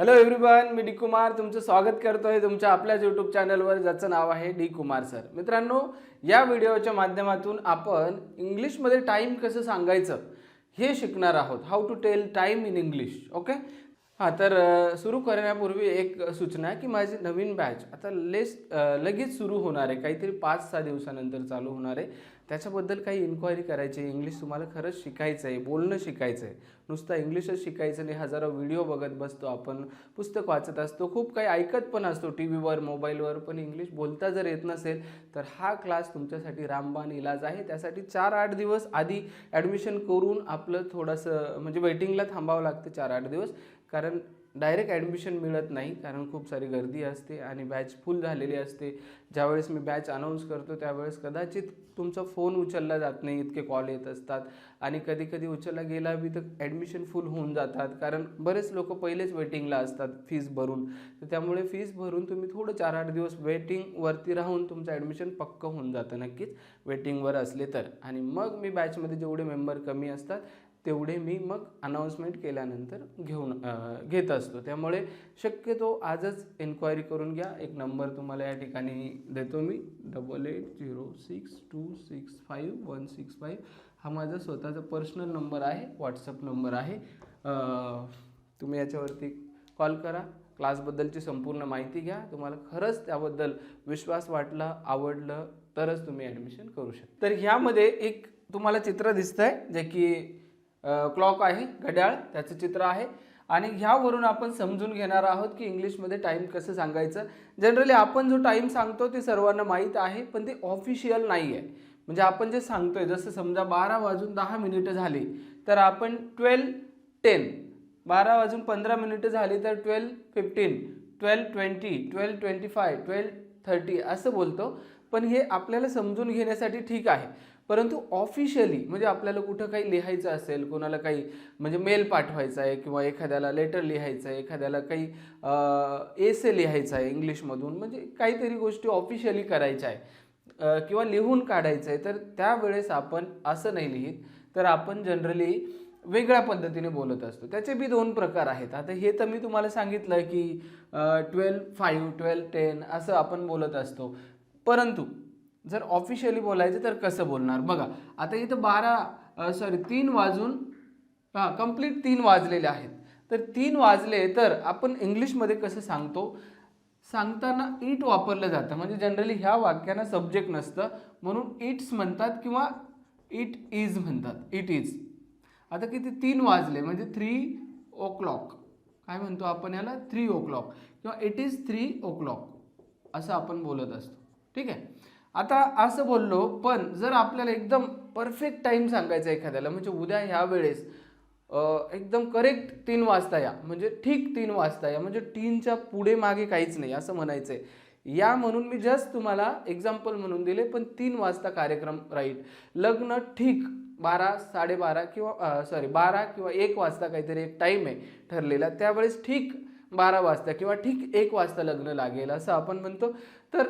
Hello everyone मी D Kumar. तुमचं स्वागत करतोय तुमच्या आपल्याच यूट्यूब चॅनलवर ज्याचं नाव आहे डी कुमार सर. मित्रांनो या व्हिडिओच्या माध्यमातून आपण इंग्लिशमध्ये टाईम कसं सांगायचं हे शिकणार आहोत. How to tell time in English okay हां तर सुरू करण्यापूर्वी एक सूचना आहे की माझी नवीन बॅच आता लेस लगेच सुरू होणार आहे. काहीतरी पाच सहा दिवसानंतर चालू होणार आहे. त्याच्याबद्दल काही इन्क्वायरी करायची आहे. इंग्लिश तुम्हाला खरंच शिकायचं आहे. बोलणं शिकायचं आहे. नुसतं इंग्लिशच शिकायचं नाही. हजारो व्हिडिओ बघत बसतो आपण. पुस्तक वाचत असतो. खूप काही ऐकत पण असतो टी व्हीवर मोबाईलवर पण इंग्लिश बोलता जर येत नसेल तर हा क्लास तुमच्यासाठी रामबाण इलाज आहे. त्यासाठी चार आठ दिवस आधी ॲडमिशन करून आपलं थोडंसं म्हणजे वेटिंगला थांबावं लागतं चार आठ दिवस. कारण डायरेक्ट ॲडमिशन मिळत नाही कारण खूप सारी गर्दी असते आणि बॅच फुल झालेली असते. ज्यावेळेस मी बॅच अनाऊन्स करतो त्यावेळेस कदाचित तुमचा फोन उचलला जात नाही इतके कॉल येत असतात. आणि कधी कधी उचलला गेला बी तर ॲडमिशन फुल होऊन जातात कारण बरेच लोक पहिलेच वेटिंगला असतात फीज भरून. तर त्यामुळे फीज भरून तुम्ही थोडं चार आठ दिवस वेटिंगवरती राहून तुमचं ॲडमिशन पक्क होऊन जातं नक्कीच. वेटिंगवर असले तर. आणि मग मी बॅचमध्ये जेवढे मेंबर कमी असतात तेवढे मी मग अनाऊन्समेंट केल्यानंतर घेऊन घेत असतो. त्यामुळे शक्यतो आजच एन्क्वायरी करून घ्या. एक नंबर तुम्हाला या ठिकाणी देतो मी. Double eight zero six two six five one six five हा माझा स्वतःचा पर्सनल नंबर आहे. व्हॉट्सअप नंबर आहे. तुम्ही याच्यावरती कॉल करा. क्लासबद्दलची संपूर्ण माहिती घ्या. तुम्हाला खरंच त्याबद्दल विश्वास वाटला आवडलं तरच तुम्ही ॲडमिशन करू शकता. तर ह्यामध्ये एक तुम्हाला चित्र दिसतंय जे की क्लॉक आहे घड्याळ त्याचं चित्र आहे. आणि ह्यावरून आपण समजून घेणार आहोत की इंग्लिशमध्ये टाईम कसं सांगायचं. जनरली आपण जो टाईम सांगतो ते सर्वांना माहीत आहे पण ते ऑफिशियल नाही आहे म्हणजे आपण जे सांगतोय जसं समजा बारा वाजून दहा मिनिटं झाली तर आपण ट्वेल्व टेन बारा वाजून पंधरा मिनिटं झाली तर twelve fifteen twelve twenty twelve twenty five twelve thirty असं बोलतो. पण हे आपल्याला समजून घेण्यासाठी ठीक आहे. परंतु ऑफिशियली म्हणजे आपल्याला कुठं काही लिहायचं असेल कोणाला काही म्हणजे मेल पाठवायचा आहे किंवा एखाद्याला लेटर लिहायचं आहे एखाद्याला काही एसे लिहायचं आहे इंग्लिशमधून म्हणजे काहीतरी गोष्टी ऑफिशियली करायच्या आहे. किंवा लिहून काढायचं आहे तर त्यावेळेस आपण असं नाही लिहित. तर आपण जनरली वेगळ्या पद्धतीने बोलत असतो. त्याचे बी दोन प्रकार आहेत. आता हे तर मी तुम्हाला सांगितलं की ट्वेल्व फाईव्ह ट्वेल्व टेन असं आपण बोलत असतो. परंतु जर ऑफिशियली बोलायचं तर कसं बोलणार? बघा आता इथं बारा सॉरी तीन वाजून हां कंप्लीट तीन वाजलेले आहेत. तर तीन वाजले तर आपण इंग्लिशमध्ये कसं सांगतो? सांगताना इट वापरलं जातं. म्हणजे जनरली ह्या वाक्यानं सब्जेक्ट नसतं. म्हणून इट्स म्हणतात किंवा इट इज म्हणतात. इट इज आता किती तीन वाजले? म्हणजे थ्री ओ क्लॉक काय म्हणतो आपण याला? थ्री ओ क्लॉक किंवा it is three o'clock असं आपण बोलत असतो. ठीक आहे? आता असं बोललो पण जर आपल्याला एकदम परफेक्ट टाईम सांगायचा एखाद्याला म्हणजे उद्या ह्या वेळेस एकदम करेक्ट तीन वाजता या म्हणजे ठीक तीन वाजता या म्हणजे तीनच्या पुढे मागे काहीच नाही असं म्हणायचं आहे या म्हणून मी जस्ट तुम्हाला एक्झाम्पल म्हणून दिले पण तीन वाजता कार्यक्रम राहील लग्न ठीक बारा साडेबारा किंवा सॉरी बारा किंवा एक वाजता काहीतरी एक टाईम आहे ठरलेला त्यावेळेस ठीक बारा वाजता किंवा ठीक एक वाजता लग्न लागेल असं आपण म्हणतो. तर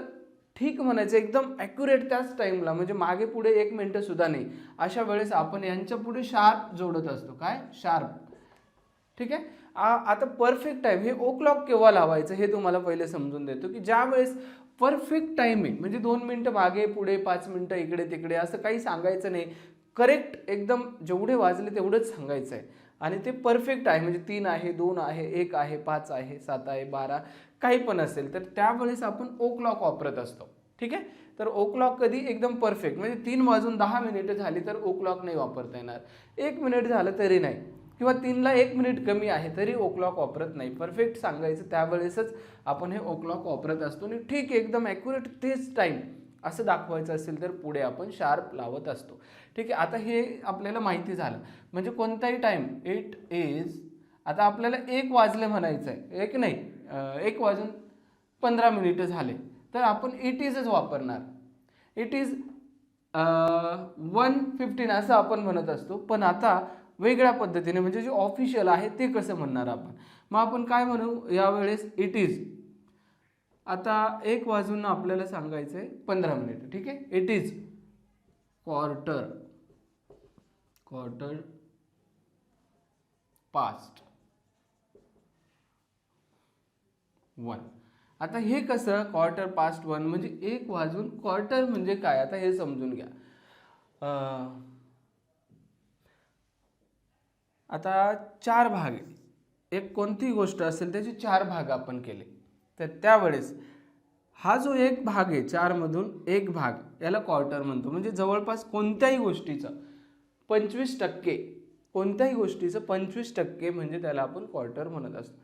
ठीक म्हणायचं एकदम ॲक्युरेट त्याच टाईमला म्हणजे मागे पुढे एक मिनटं सुद्धा नाही. अशा वेळेस आपण यांच्या पुढे शार्प जोडत असतो. काय? शार्प ठीक आहे? आता परफेक्ट टाईम हे ओ क्लॉक केव्हा लावायचं हे तुम्हाला पहिले समजून देतो की ज्या वेळेस परफेक्ट टायमिंग म्हणजे दोन मिनटं मागे पुढे पाच मिनटं इकडे तिकडे असं काही सांगायचं नाही. करेक्ट एकदम जेवढे वाजले तेवढंच सांगायचं आहे आणि ते परफेक्ट आहे. म्हणजे तीन आहे दोन आहे एक आहे पाच आहे सात आहे बारा. काही पण असेल तर त्यावेळेस आपण ओ क्लॉक वापरत असतो. ठीक आहे? तर ओ क्लॉक कधी एकदम परफेक्ट म्हणजे तीन वाजून दहा मिनिटं झाली तर ओ क्लॉक नाही वापरता येणार. एक मिनिट झालं तरी नाही किंवा तीनला एक मिनिट कमी आहे तरी ओ क्लॉक वापरत नाही. परफेक्ट सांगायचं त्यावेळेसच आपण हे ओ क्लॉक वापरत असतो. आणि ठीक आहे एकदम ॲक्युरेट तेच टाईम असं दाखवायचं असेल तर पुढे आपण शार्प लावत असतो. ठीक आहे? आता हे आपल्याला माहिती झालं. म्हणजे कोणताही टाईम इट इज आता आपल्याला एक वाजले म्हणायचं आहे एक नाही. एक वाजून पंधरा मिनिटं झाले. तर आपण इट इजच वापरणार. इट इज वन फिफ्टीन असं आपण म्हणत असतो. पण आता वेगळ्या पद्धतीने म्हणजे जे ऑफिशियल आहे ते कसं म्हणणार आपण? मग आपण काय म्हणू? यावेळेस इट इज आता एक वाजून आपल्याला सांगायचं आहे पंधरा मिनिटं ठीक आहे? It is quarter. Quarter. Past. One. आता हे कसं? क्वार्टर पास्ट वन म्हणजे एक वाजून क्वार्टर म्हणजे काय? आता हे समजून घ्या. आता चार भाग आहे. एक कोणतीही गोष्ट असेल त्याचे चार भाग आपण केले. तर त्यावेळेस हा जो एक भाग आहे चारमधून एक भाग याला क्वार्टर म्हणतो. म्हणजे जवळपास कोणत्याही गोष्टीचं पंचवीस टक्के कोणत्याही गोष्टीचं पंचवीस टक्के म्हणजे त्याला आपण क्वार्टर म्हणत असतो.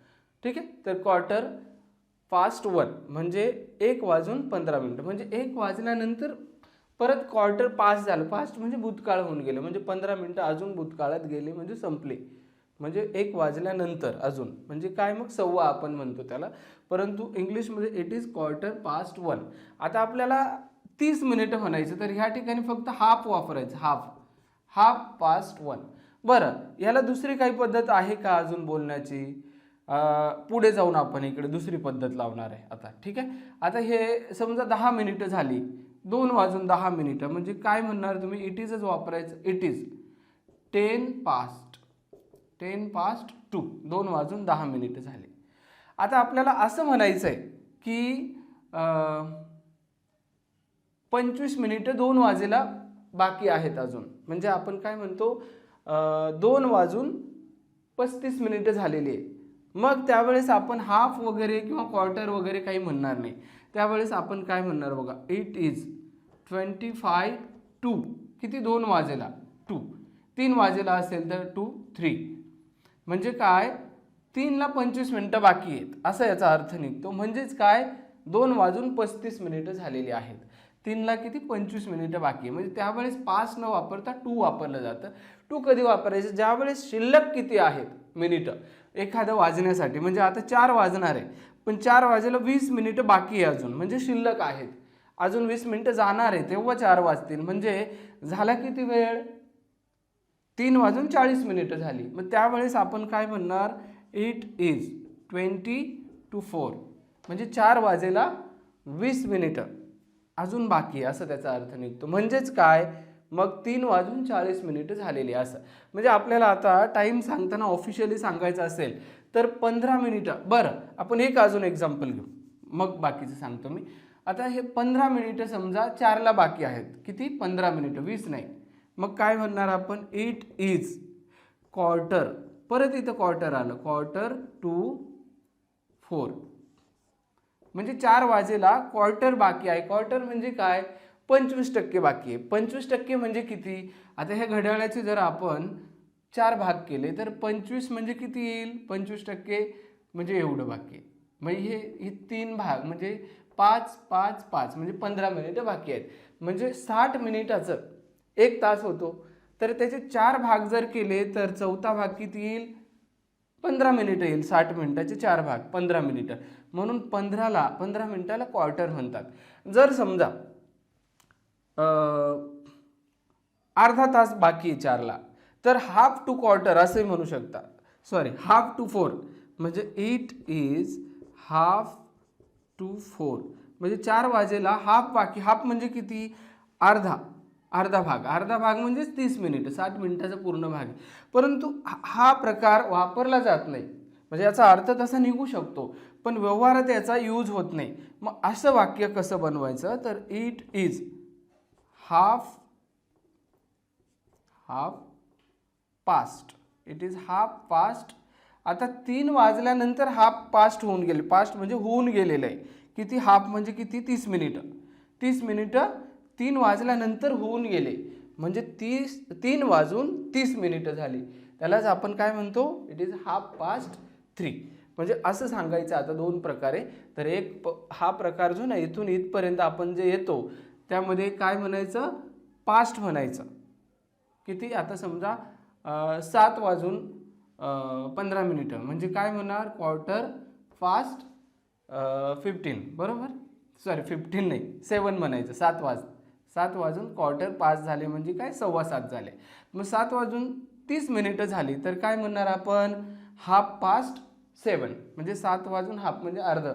ठीक आहे? तर क्वार्टर फास्ट वन म्हणजे एक वाजून पंधरा मिनटं. म्हणजे एक वाजल्यानंतर परत क्वार्टर पास झालं. फास्ट म्हणजे भूतकाळ होऊन गेलं. म्हणजे पंधरा मिनटं अजून भूतकाळात गेले म्हणजे संपले. म्हणजे एक वाजल्यानंतर अजून. म्हणजे काय मग? सव्वा आपण म्हणतो त्याला. परंतु इंग्लिशमध्ये it is quarter past one आता आपल्याला तीस मिनिटं म्हणायचं तर ह्या ठिकाणी फक्त हाफ वापरायचं. हाफ हाफ पास्ट वन बरं याला दुसरी काही पद्धत आहे का अजून बोलण्याची? पुढे जाऊन आपण इकडे दुसरी पद्धत लावणार आहे आता ठीक आहे? आता हे समजा दहा मिनिटं झाली दोन वाजून दहा मिनिटं म्हणजे काय म्हणणार तुम्ही? इट इजच वापरायचं it is ten past ten past two दोन वाजून दहा मिनिटं झाली. आता आपल्याला असं म्हणायचं आहे की पंचवीस मिनिटं दोन वाजेला बाकी आहेत अजून. म्हणजे आपण काय म्हणतो? दोन वाजून पस्तीस मिनिटं झालेली आहे. मग त्यावेळेस आपण हाफ वगैरे किंवा क्वार्टर वगैरे काही म्हणणार नाही. त्यावेळेस आपण काय म्हणणार बघा? It is twenty five to किती? दोन वाजेला. टू तीन वाजेला असेल तर टू थ्री म्हणजे काय? तीनला पंचवीस मिनटं बाकी आहेत. असा याचा अर्थ निघतो. म्हणजेच काय? दोन वाजून पस्तीस मिनिटं झालेली आहेत. तीनला किती? पंचवीस मिनिटं बाकी आहे म्हणजे त्यावेळेस पाच न वापरता टू वापरलं जातं. टू कधी वापरायचं? ज्यावेळेस शिल्लक किती आहेत? मिनिटं. एखादं वाजण्यासाठी. म्हणजे आता चार वाजणार आहे. पण चार वाजेला वीस मिनिटं बाकी आहे अजून. म्हणजे शिल्लक आहेत. अजून वीस मिनिटं जाणार आहे. तेव्हा चार वाजतील. म्हणजे झाला किती वेळ? तीन वाजून चाळीस मिनिटं झाली. मग त्यावेळेस आपण काय म्हणणार? It is twenty to four म्हणजे चार वाजेला वीस मिनिटं. अजून बाकी आहे. असं त्याचा अर्थ निघतो. म्हणजेच काय? मग तीन वाजून चाळीस मिनिटं झालेली असं. म्हणजे आपल्याला आता टाईम सांगताना ऑफिशियली सांगायचं असेल तर पंधरा मिनिटं. बरं आपण एक अजून एक्झाम्पल घेऊ. मग बाकीचं सांगतो मी. आता हे पंधरा मिनिटं समजा चारला बाकी आहेत. किती? पंधरा मिनिटं. वीस नाही. मग काय म्हणणार आपण? इट इज क्वार्टर परत इथं क्वार्टर आलं. क्वार्टर टू फोर म्हणजे चार वाजेला क्वार्टर बाकी आहे. क्वार्टर म्हणजे काय? पंचवीस टक्के बाकी आहे. पंचवीस टक्के म्हणजे किती? आता ह्या घड्याळाचे जर आपण चार भाग केले तर पंचवीस म्हणजे किती येईल? पंचवीस टक्के म्हणजे एवढं बाकी म्हणजे हे हे तीन भाग म्हणजे पाच पाच पाच म्हणजे पंधरा मिनिटं बाकी आहेत. म्हणजे साठ मिनिटाचं एक तास होतो. तर त्याचे चार भाग जर केले तर चौथा भाग किती येईल? पंधरा मिनिटं येईल साठ मिनिटाचे चार भाग पंधरा मिनिटं. म्हणून पंधराला पंधरा मिनिटाला क्वार्टर म्हणतात. जर समजा अर्धा तास बाकी आहे चारला. तर हाफ टू क्वार्टर असंही म्हणू शकता. सॉरी हाफ टू फोर म्हणजे it is half to four म्हणजे चार वाजेला हाफ बाकी हाफ म्हणजे किती? अर्धा. अर्धा भाग. अर्धा भाग म्हणजेच तीस मिनिट साठ मिनिटाचा पूर्ण भाग. आहे परंतु हा- हा प्रकार वापरला जात नाही. म्हणजे याचा अर्थ तसा निघू शकतो. पण व्यवहारात याचा यूज होत नाही. मग असं वाक्य कसं बनवायचं? तर it is half half past. It is half past. आता तीन वाजल्यानंतर हाफ पास्ट होऊन गेले. पास्ट म्हणजे होऊन गेलेलं आहे. किती हाफ म्हणजे किती? तीस मिनिटं तीस मिनिटं तीन वाजल्यानंतर होऊन गेले. म्हणजे तीस तीन वाजून तीस मिनिटं झाली. त्यालाच आपण काय म्हणतो? It is half past three म्हणजे असं सांगायचं आता दोन प्रकारे. तर एक प हा प्रकार जो ना इथून इथपर्यंत आपण जे येतो त्यामध्ये काय म्हणायचं? पास्ट म्हणायचं. किती? आता समजा सात वाजून पंधरा मिनिटं. म्हणजे काय म्हणणार क्वार्टर फास्ट फिफ्टीन. बरोबर? सॉरी फिफ्टीन नाही. सेवन म्हणायचं. सात वाज सात वाजून क्वार्टर पाच झाले म्हणजे काय? सव्वा सात झाले. मग सात वाजून तीस मिनिटं झाली तर काय म्हणणार आपण? हाफ पास्ट सेवन म्हणजे सात वाजून हाफ म्हणजे अर्ध.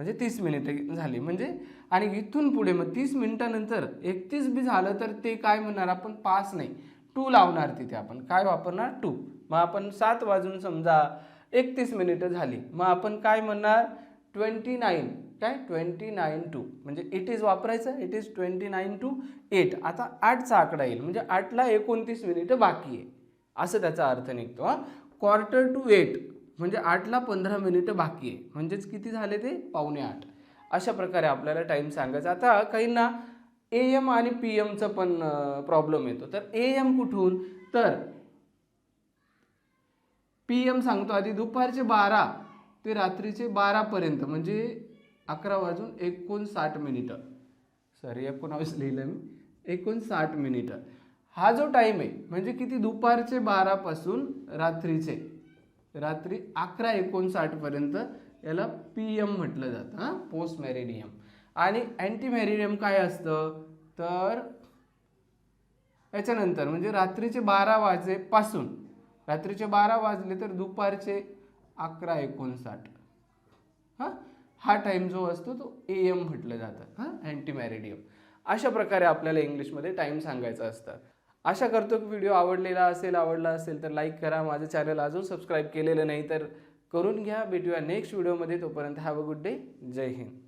म्हणजे तीस मिनिटं झाली. म्हणजे आणि इथून पुढे मग तीस मिनिटानंतर एकतीस बी झालं तर ते काय म्हणणार आपण? पास नाही. टू लावणार तिथे आपण. काय वापरणार? टू. मग आपण सात वाजून समजा एकतीस मिनिटं झाली. मग आपण काय म्हणणार? ट्वेंटी नाईन काय? ट्वेंटी नाईन टू म्हणजे इट इज वापरायचं. It is twenty nine to eight आता आठचा आकडा येईल. म्हणजे आठला एकोणतीस मिनिटं बाकी आहे. असं त्याचा अर्थ निघतो हां. क्वार्टर टू एट म्हणजे आठला पंधरा मिनिटं बाकी आहे. म्हणजेच किती झाले ते? पावणे आठ. अशा प्रकारे आपल्याला टाईम सांगायचा. आता काहींना ए एम आणि पी एमचा पण प्रॉब्लेम येतो. तर ए एम कुठून? तर पी एम सांगतो आधी दुपारचे बारा ते रात्रीचे बारापर्यंत म्हणजे अकरा वाजून एकोणसाठ मिनिटं. सॉरी एकोणावीस लिहिलं मी. एकोणसाठ मिनिटं. हा जो टाईम आहे म्हणजे किती? दुपारचे बारापासून रात्रीचे. रात्री अकरा एकोणसाठपर्यंत याला पी एम म्हटलं जातं हां पोस्ट मॅरिडियम आणि अँटी मॅरिडियम काय असतं? तर याच्यानंतर म्हणजे रात्रीचे बारा वाजेपासून रात्रीचे बारा वाजले तर दुपारचे अकरा एकोणसाठ. हां हा टाईम जो असतो तो ए एम म्हटलं जातं हां अँटी मॅरिडियम अशा प्रकारे आपल्याला इंग्लिशमध्ये टाईम सांगायचा असतं. आशा करतो की व्हिडिओ आवडलेला असेल आवडला असेल तर लाईक करा. माझं चॅनल अजून सबस्क्राईब केलेलं नाही तर करून घ्या. भेटूया नेक्स्ट व्हिडिओमध्ये तोपर्यंत हॅव अ गुड डे जय हिंद.